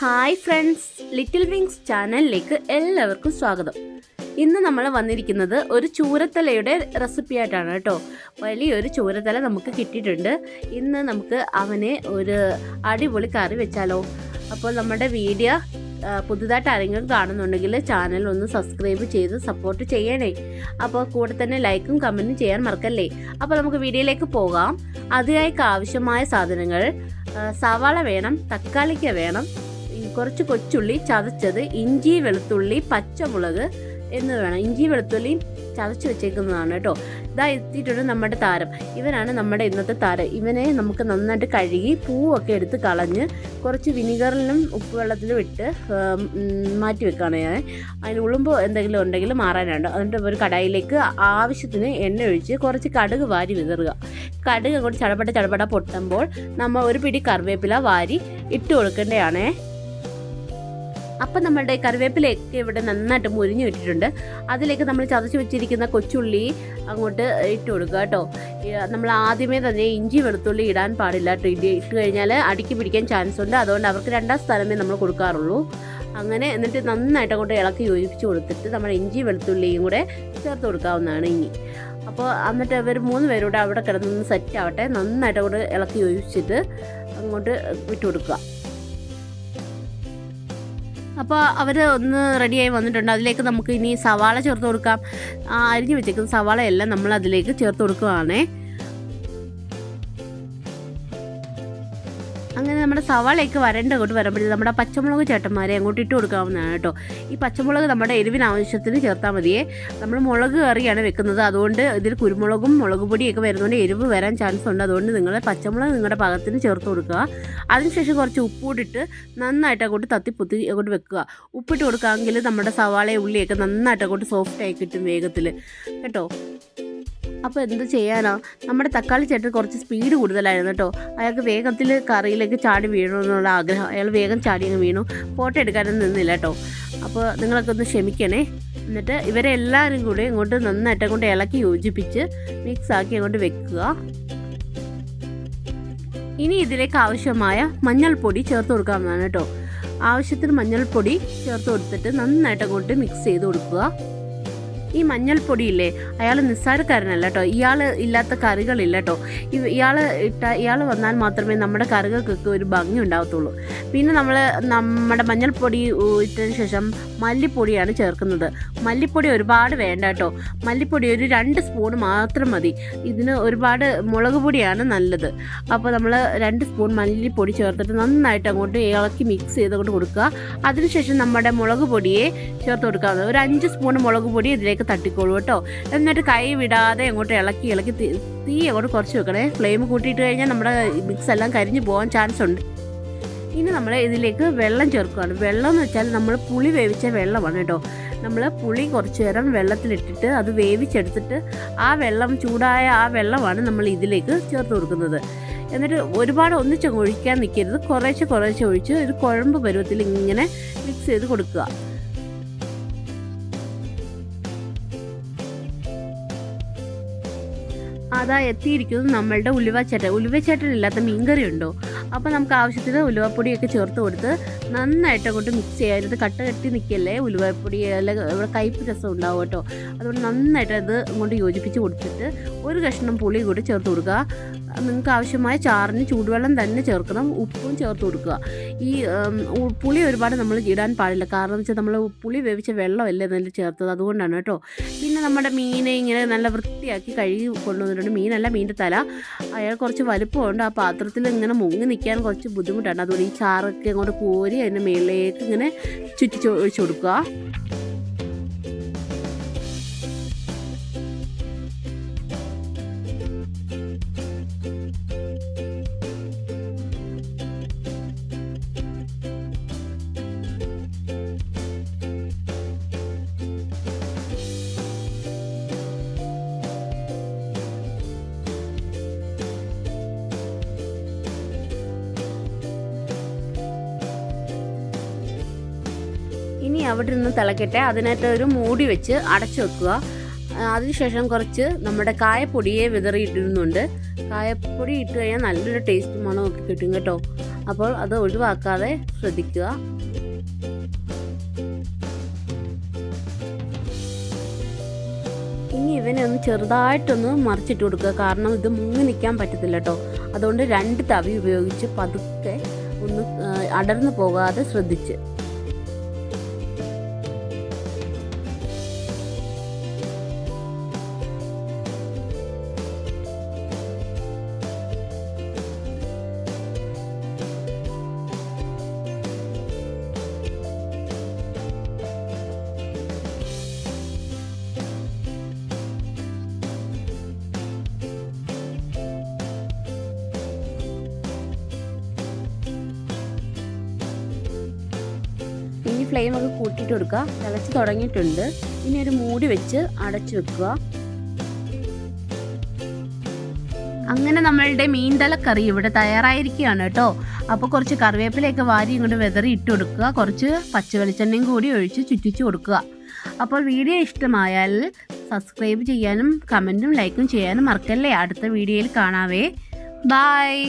Hi friends little wings ചാനലിലേക്ക് എല്ലാവർക്കും സ്വാഗതം. ഇന്ന് നമ്മൾ വന്നിരിക്കുന്നത് ഒരു ചൂരത്തലയുടെ റെസിപ്പി ആയിട്ടാണ് കേട്ടോ. വലിയൊരു ചൂരത്തല നമുക്ക് കിട്ടിയിട്ടുണ്ട്. ഇന്ന് നമുക്ക് അവനെ ഒരു അടിപൊളി കറി വെച്ചാലോ. അപ്പോൾ നമ്മുടെ വീഡിയോ പുതുതായിട്ട് ആരെങ്കിലും കാണുന്നുണ്ടെങ്കിൽ ചാനൽ ഒന്ന് സബ്സ്ക്രൈബ് ചെയ്ത് സപ്പോർട്ട് ചെയ്യണേ. അപ്പോൾ കൂടെ തന്നെ ലൈക്കും കമന്റും ചെയ്യാൻ മറക്കല്ലേ. അപ്പോൾ നമുക്ക് വീഡിയോയിലേക്ക് പോകാം. അതിനായി ആവശ്യമായ സാധനങ്ങൾ സവാള വേണം തക്കാളിക്ക വേണം കുറച്ച് കൊച്ചുള്ളി ചതച്ചത് ഇഞ്ചി വെളുത്തുള്ളി പച്ചമുളക് എന്ന് വേണം. ഇഞ്ചി വെളുത്തുള്ളി ചതച്ച് വെച്ചേക്കുന്നതാണ് കേട്ടോ. ഇതാ എത്തിയിട്ടുണ്ട് നമ്മുടെ താരം. ഇവനാണ് നമ്മുടെ ഇന്നത്തെ താരം. ഇവനെ നമുക്ക് നന്നായിട്ട് കഴുകി പൂവൊക്കെ എടുത്ത് കളഞ്ഞ് കുറച്ച് വിനിഗറിലും ഉപ്പുവെള്ളത്തിലും ഇട്ട് മാറ്റി വെക്കുകയാണ് ഞാൻ. അതിന് ഉളുമ്പ് എന്തെങ്കിലും ഉണ്ടെങ്കിൽ മാറാനുണ്ട് എന്നിട്ട് ഒരു കടായിലേക്ക് ആവശ്യത്തിന് എണ്ണ ഒഴിച്ച് കുറച്ച് കടുക് വാരി വിതറുക. കടുക് അങ്ങോട്ട് ചടപട ചടപട പൊട്ടുമ്പോൾ നമ്മൾ ഒരു പിടി കറിവേപ്പില വാരി ഇട്ട് കൊടുക്കേണ്ടതാണേ അപ്പം നമ്മളുടെ കറിവേപ്പിലയൊക്കെ ഇവിടെ നന്നായിട്ട് മുരിഞ്ഞു ഇട്ടിട്ടുണ്ട് അതിലേക്ക് നമ്മൾ ചതച്ച് വെച്ചിരിക്കുന്ന കൊച്ചുള്ളി അങ്ങോട്ട് ഇട്ട് കൊടുക്കുക കേട്ടോ. നമ്മൾ ആദ്യമേ തന്നെ ഇഞ്ചി വെളുത്തുള്ളി ഇടാൻ പാടില്ല കേട്ടോ. ഇടി ഇട്ട് കഴിഞ്ഞാൽ അടുക്കി പിടിക്കാൻ ചാൻസ് ഉണ്ട്. അതുകൊണ്ട് അവർക്ക് രണ്ടാം സ്ഥലമേ നമ്മൾ കൊടുക്കാറുള്ളൂ. അങ്ങനെ എന്നിട്ട് നന്നായിട്ട് അങ്ങോട്ട് ഇളക്കി യോജിപ്പിച്ച് കൊടുത്തിട്ട് നമ്മൾ ഇഞ്ചി വെളുത്തുള്ളിയും കൂടെ ചേർത്ത് കൊടുക്കാവുന്നതാണ് ഇനി. അപ്പോൾ എന്നിട്ട് അവർ മൂന്ന് പേരൂടെ അവിടെ കിടന്നൊന്ന് സെറ്റ് ആവട്ടെ. നന്നായിട്ട് അങ്ങോട്ട് ഇളക്കി യോജിച്ചിട്ട് അങ്ങോട്ട് വിട്ട് കൊടുക്കുക. അപ്പോൾ അവർ ഒന്ന് റെഡിയായി വന്നിട്ടുണ്ട്. അതിലേക്ക് നമുക്ക് ഇനി സവാള ചേർത്ത് കൊടുക്കാം. അരിഞ്ഞു വെച്ചേക്കുന്ന സവാളയെല്ലാം നമ്മൾ അതിലേക്ക് ചേർത്ത് കൊടുക്കുകയാണേ നമ്മുടെ സവാളയൊക്കെ വരണ്ട അങ്ങോട്ട് വരുമ്പോഴേ നമ്മുടെ പച്ചമുളക് ചേട്ടന്മാരെ അങ്ങോട്ട് ഇട്ട് കൊടുക്കാവുന്നതാണ് കേട്ടോ. ഈ പച്ചമുളക് നമ്മുടെ എരിവിന് ആവശ്യത്തിന് ചേർത്താൽ മതിയേ. നമ്മൾ മുളക് കറിയാണ് വെക്കുന്നത്. അതുകൊണ്ട് ഇതിൽ കുരുമുളകും മുളക് പൊടിയൊക്കെ വരുന്നതുകൊണ്ട് എരിവ് വരാൻ ചാൻസ് ഉണ്ട്. അതുകൊണ്ട് നിങ്ങൾ പച്ചമുളക് നിങ്ങളുടെ പാകത്തിന് ചേർത്ത് കൊടുക്കുക. അതിനുശേഷം കുറച്ച് ഉപ്പൂടിട്ട് നന്നായിട്ട് അങ്ങോട്ട് തത്തിപ്പൊത്തി അങ്ങോട്ട് വെക്കുക. ഉപ്പിട്ട് കൊടുക്കാമെങ്കിൽ നമ്മുടെ സവാളയും ഉള്ളിയൊക്കെ നന്നായിട്ട് അങ്ങോട്ട് സോഫ്റ്റ് ആയി കിട്ടും വേഗത്തിൽ കേട്ടോ? അപ്പോൾ എന്ത് ചെയ്യാനാ? നമ്മുടെ തക്കാളി ചേട്ടൻ കുറച്ച് സ്പീഡ് കൂടുതലായിരുന്നു കേട്ടോ. അയാൾക്ക് വേഗത്തിൽ കറിയിലേക്ക് ചാടി വീഴണമെന്നുള്ള ആഗ്രഹം. അയാൾ വേഗം ചാടി അങ്ങ് വീണു. ഫോട്ടോ എടുക്കാനൊന്നും നിന്നില്ല കേട്ടോ. അപ്പോൾ നിങ്ങളൊക്കെ ഒന്ന് ക്ഷമിക്കണേ. എന്നിട്ട് ഇവരെ എല്ലാവരും കൂടി ഇങ്ങോട്ട് നന്നായിട്ട് അങ്ങോട്ട് ഇളക്കി യോജിപ്പിച്ച് മിക്സ് ആക്കി അങ്ങോട്ട് വെക്കുക. ഇനി ഇതിലേക്ക് ആവശ്യമായ മഞ്ഞൾപ്പൊടി ചേർത്ത് കൊടുക്കാവുന്നതാണ് കേട്ടോ. ആവശ്യത്തിന് മഞ്ഞൾപ്പൊടി ചേർത്ത് കൊടുത്തിട്ട് നന്നായിട്ട് അങ്ങോട്ട് മിക്സ് ചെയ്ത് കൊടുക്കുക. ഈ മഞ്ഞൾപ്പൊടിയില്ലേ അയാൾ നിസ്സാരക്കാരനല്ല കേട്ടോ. ഇയാൾ ഇല്ലാത്ത കറികളില്ല കേട്ടോ. ഇയാൾ ഇട്ട ഇയാൾ വന്നാൽ മാത്രമേ നമ്മുടെ കറികൾക്കൊക്കെ ഒരു ഭംഗി ഉണ്ടാകത്തുള്ളൂ പിന്നെ നമ്മൾ നമ്മുടെ മഞ്ഞൾപ്പൊടി ഇട്ടതിന് ശേഷം മല്ലിപ്പൊടിയാണ് ചേർക്കുന്നത്. മല്ലിപ്പൊടി ഒരുപാട് വേണ്ട കേട്ടോ. മല്ലിപ്പൊടി ഒരു രണ്ട് സ്പൂൺ മാത്രം മതി. ഇതിന് ഒരുപാട് മുളക് പൊടിയാണ് നല്ലത്. അപ്പോൾ നമ്മൾ രണ്ട് സ്പൂൺ മല്ലിപ്പൊടി ചേർത്തിട്ട് നന്നായിട്ട് അങ്ങോട്ട് ഇളക്കി മിക്സ് ചെയ്തുകൊണ്ട് കൊടുക്കുക. അതിനുശേഷം നമ്മുടെ മുളക് പൊടിയെ ചേർത്ത് കൊടുക്കാവുന്നത് ഒരു അഞ്ച് സ്പൂൺ മുളക് പൊടി ഇതിലേക്ക് തട്ടിക്കോളൂ കേട്ടോ. എന്നിട്ട് കൈ വിടാതെ അങ്ങോട്ട് ഇളക്കി ഇളക്കി തീ അങ്ങോട്ട് കുറച്ച് വെക്കണേ. ഫ്ലെയിം കൂട്ടിയിട്ട് കഴിഞ്ഞാൽ നമ്മുടെ മിക്സ് എല്ലാം കരിഞ്ഞു പോകാൻ ചാൻസ് ഉണ്ട്. ഇനി നമ്മൾ ഇതിലേക്ക് വെള്ളം ചേർക്കുകയാണ്. വെള്ളം എന്ന് വെച്ചാൽ നമ്മൾ പുളി വേവിച്ച വെള്ളമാണ് കേട്ടോ. നമ്മൾ പുളി കുറച്ച് നേരം വെള്ളത്തിലിട്ടിട്ട് അത് വേവിച്ചെടുത്തിട്ട് ആ വെള്ളം ചൂടായ ആ വെള്ളമാണ് നമ്മൾ ഇതിലേക്ക് ചേർത്ത് കൊടുക്കുന്നത്. എന്നിട്ട് ഒരുപാട് ഒന്നിച്ചങ്ങ് ഒഴിക്കാൻ നിൽക്കരുത് കുറേശ്ശെ കുറേശ്ശെ ഒഴിച്ച് ഒരു കുഴമ്പ് പരുവത്തിൽ ഇങ്ങനെ മിക്സ് ചെയ്ത് കൊടുക്കുക. അതാ എത്തിയിരിക്കുന്നത് നമ്മളുടെ ഉലുവച്ചേട്ടൻ ഉലുവച്ചേട്ടനില്ലാത്ത മീൻകറി ഉണ്ടോ? അപ്പോൾ നമുക്ക് ആവശ്യത്തിന് ഉലുവപ്പൊടിയൊക്കെ ചേർത്ത് കൊടുത്ത് നന്നായിട്ട് അങ്ങോട്ട് മിക്സ് ചെയ്യരുത് കട്ട കെട്ടി നിൽക്കല്ലേ ഉലുവപ്പൊടി അല്ലെങ്കിൽ കയ്പ്പ് രസം ഉണ്ടാവും കേട്ടോ. അതുകൊണ്ട് നന്നായിട്ട് അത് അങ്ങോട്ട് യോജിപ്പിച്ച് കൊടുത്തിട്ട് ഒരു കഷ്ണം പുളി കൂടി ചേർത്ത് കൊടുക്കുക. നിങ്ങൾക്ക് ആവശ്യമായ ചാറിന് ചൂടുവെള്ളം തന്നെ ചേർക്കണം ഉപ്പും ചേർത്ത് കൊടുക്കുക. ഈ പുളി ഒരുപാട് നമ്മൾ ഇടാൻ പാടില്ല. കാരണം വെച്ചാൽ നമ്മൾ പുളി വേവിച്ച വെള്ളമല്ലേ അതിൽ ചേർത്തത്. അതുകൊണ്ടാണ് കേട്ടോ. പിന്നെ നമ്മുടെ മീനെ ഇങ്ങനെ നല്ല വൃത്തിയാക്കി കഴുകി കൊണ്ടുവന്നിട്ടുണ്ട്. മീനല്ല മീന്റെ തല. അയാൾ കുറച്ച് വലുപ്പമുണ്ട്. ആ പാത്രത്തിൽ ഇങ്ങനെ മുങ്ങി നിൽക്കാൻ കുറച്ച് ബുദ്ധിമുട്ടാണ്. അതുകൊണ്ട് ഈ ചാറൊക്കെ അങ്ങോട്ട് കോരി അതിന്റെ മേളിലേക്ക് ഇങ്ങനെ ചുറ്റി ഒഴിച്ചു കൊടുക്കുക. അവിടെ നിന്ന് തിളക്കട്ടെ. അതിനകത്ത് ഒരു മൂടി വെച്ച് അടച്ചു വെക്കുക. അതിനുശേഷം കുറച്ച് നമ്മുടെ കായപ്പൊടിയെ വിതറിയിട്ടിരുന്നുണ്ട് കായപ്പൊടി ഇട്ട് കഴിഞ്ഞാൽ നല്ലൊരു ടേസ്റ്റ് മണമൊക്കെ കിട്ടും കേട്ടോ. അപ്പോൾ അത് ഒഴിവാക്കാതെ ശ്രദ്ധിക്കുക. ഇനി ഇവനെ ഒന്ന് ചെറുതായിട്ടൊന്ന് മറിച്ചിട്ട് കൊടുക്കുക. കാരണം ഇത് മുങ്ങി നിൽക്കാൻ പറ്റത്തില്ല കേട്ടോ. അതുകൊണ്ട് രണ്ട് തവി ഉപയോഗിച്ച് പതുക്കെ ഒന്ന് അടർന്നു പോകാതെ ശ്രദ്ധിച്ച്. ഇനി ഫ്ലെയിം ഒക്കെ കൂട്ടിയിട്ട് കൊടുക്കുക. തിളച്ച് തുടങ്ങിയിട്ടുണ്ട്. ഇനി ഒരു മൂടി വെച്ച് അടച്ചു വെക്കുക. അങ്ങനെ നമ്മളുടെ കറി ഇവിടെ തയ്യാറായിരിക്കുകയാണ് കേട്ടോ. അപ്പോൾ കുറച്ച് കറിവേപ്പിലയൊക്കെ വാരി ഇങ്ങോട്ട് വെതറി ഇട്ട് കൊടുക്കുക. കുറച്ച് പച്ച വെളിച്ചെണ്ണയും കൂടി ഒഴിച്ച് ചുറ്റിച്ച് കൊടുക്കുക. അപ്പോൾ വീഡിയോ ഇഷ്ടമായാൽ സബ്സ്ക്രൈബ് ചെയ്യാനും കമന്റും ലൈക്കും ചെയ്യാനും മറക്കല്ലേ അടുത്ത വീഡിയോയിൽ കാണാവേ. ബായ്